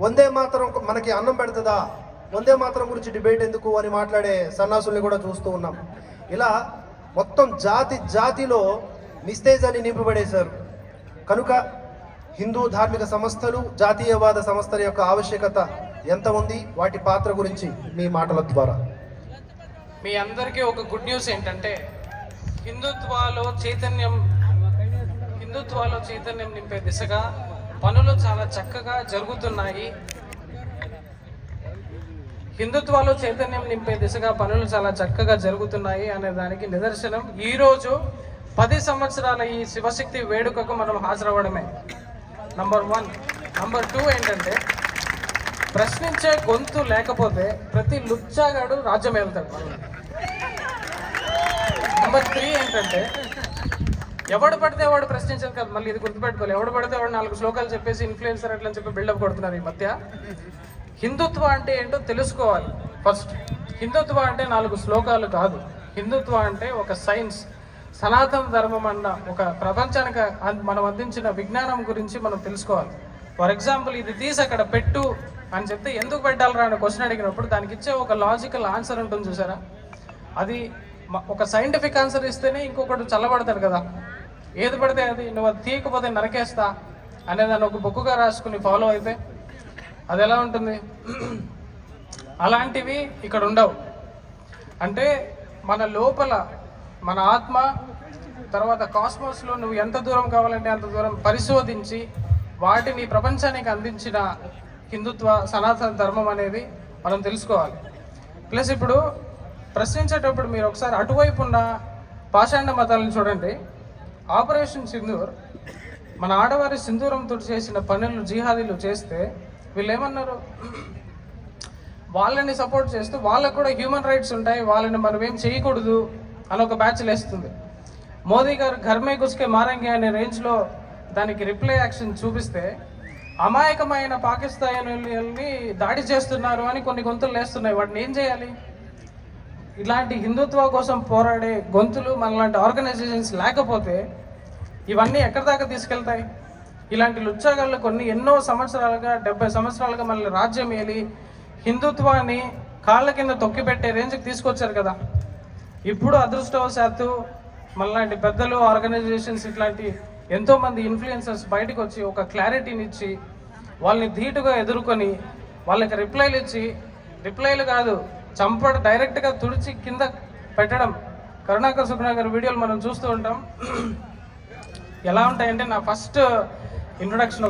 వందే మాత్రం మనకి అన్నం పెడుతుందా? వందే మాత్రం గురించి డిబేట్ ఎందుకు అని మాట్లాడే సన్నాసుల్ని కూడా చూస్తూ ఉన్నాం. ఇలా మొత్తం జాతి జాతిలో నిస్తేజాన్ని నింపబడేశారు. కనుక హిందూ ధార్మిక సంస్థలు జాతీయవాద సంస్థల యొక్క ఆవశ్యకత ఎంత ఉంది? వాటి పాత్ర గురించి మీ మాటల ద్వారా. మీ అందరికీ ఒక గుడ్ న్యూస్ ఏంటంటే హిందుత్వాలో చైతన్యం హిందుత్వాలో చైతన్యం నింపే దిశగా పనులు చాలా చక్కగా జరుగుతున్నాయి. హిందుత్వాలు చైతన్యం నింపే దిశగా పనులు చాలా చక్కగా జరుగుతున్నాయి అనే దానికి నిదర్శనం. ఈరోజు పది సంవత్సరాల ఈ శివశక్తి వేడుకకు మనం హాజరవ్వడమే. నంబర్ వన్ నంబర్ టూ ఏంటంటే ప్రశ్నించే గొంతు లేకపోతే ప్రతి లుచ్చాగాడు రాజ్యం వెళ్తాడు నెంబర్ త్రీ ఏంటంటే ఎవడు పడితే వాడు ప్రశ్నించారు కదా మళ్ళీ ఇది గుర్తుపెట్టుకోవాలి. ఎవడు పడితే వాడు నాలుగు శ్లోకాలు చెప్పేసి ఇన్ఫ్లుయెన్సర్ అట్లని చెప్పి బిల్డప్ కొడుతున్నారు ఈ మధ్య. హిందుత్వ అంటే ఏంటో తెలుసుకోవాలి. ఫస్ట్ హిందుత్వ అంటే నాలుగు శ్లోకాలు కాదు. హిందుత్వ అంటే ఒక సైన్స్ సనాతన ధర్మం అన్న ఒక ప్రపంచానికి మనం అందించిన విజ్ఞానం గురించి మనం తెలుసుకోవాలి. ఫర్ ఎగ్జాంపుల్ ఇది తీసి అక్కడ పెట్టు అని చెప్తే ఎందుకు పెట్టాలరా అని క్వశ్చన్ అడిగినప్పుడు దానికి ఇచ్చే ఒక లాజికల్ ఆన్సర్ ఉంటుంది చూసారా? అది ఒక సైంటిఫిక్ ఆన్సర్ ఇస్తేనే ఇంకొకటి చల్లబడతాడు కదా. ఏది పడితే అది నువ్వు అది తీయకపోతే నరకేస్తా అనేదాన్ని ఒక బుక్గా రాసుకుని ఫాలో అయితే అది ఎలా ఉంటుంది? అలాంటివి ఇక్కడ ఉండవు. అంటే మన లోపల మన ఆత్మ తర్వాత కాస్మోస్లో నువ్వు ఎంత దూరం కావాలంటే అంత దూరం పరిశోధించి వాటిని ప్రపంచానికి అందించిన హిందుత్వ సనాతన ధర్మం అనేది మనం తెలుసుకోవాలి. ప్లస్ ఇప్పుడు ప్రశ్నించేటప్పుడు మీరు ఒకసారి అటువైపు ఉన్న పాషాండ మతాలను చూడండి. ఆపరేషన్ సింధూర్ మన ఆడవారి సింధూరంతో చేసిన పనులు జిహాదీలు చేస్తే వీళ్ళు ఏమన్నారు వాళ్ళని సపోర్ట్ చేస్తూ వాళ్ళకు కూడా హ్యూమన్ రైట్స్ ఉంటాయి వాళ్ళని మనం ఏం చేయకూడదు అని ఒక బ్యాచ్ లేస్తుంది. మోదీ గారు ఘర్మే గుస్కే మారంగే అనే రేంజ్లో దానికి రిప్లై యాక్షన్ చూపిస్తే అమాయకమైన పాకిస్తానీయుల్ని దాడి చేస్తున్నారు అని కొన్ని గొంతులు లేస్తున్నాయి. వాటిని ఏం చేయాలి? ఇలాంటి హిందుత్వ కోసం పోరాడే గొంతులు మనలాంటి ఆర్గనైజేషన్స్ లేకపోతే ఇవన్నీ ఎక్కడి దాకా తీసుకెళ్తాయి? ఇలాంటి లుచ్చాగాళ్ళు కొన్ని ఎన్నో సంవత్సరాలుగా డెబ్బై సంవత్సరాలుగా మనల్ని రాజ్యం ఏలి హిందుత్వాన్ని కాళ్ళ కింద తొక్కిపెట్టే రేంజ్కి తీసుకొచ్చారు కదా. ఇప్పుడు అదృష్టవశాత్తు మనలాంటి పెద్దలు ఆర్గనైజేషన్స్ ఇట్లాంటి ఎంతోమంది ఇన్ఫ్లుయెన్సర్స్ బయటకు వచ్చి ఒక క్లారిటీని ఇచ్చి వాళ్ళని ధీటుగా ఎదుర్కొని వాళ్ళకి రిప్లైలు ఇచ్చి రిప్లైలు కాదు చంపడ డైరెక్ట్గా తుడిచి కింద పెట్టడం. కరుణాకర్ సుఖనాకర్ వీడియోలు మనం చూస్తూ ఉంటాం. ఎలా ఉంటాయంటే నా ఫస్ట్ ఇంట్రొడక్షన్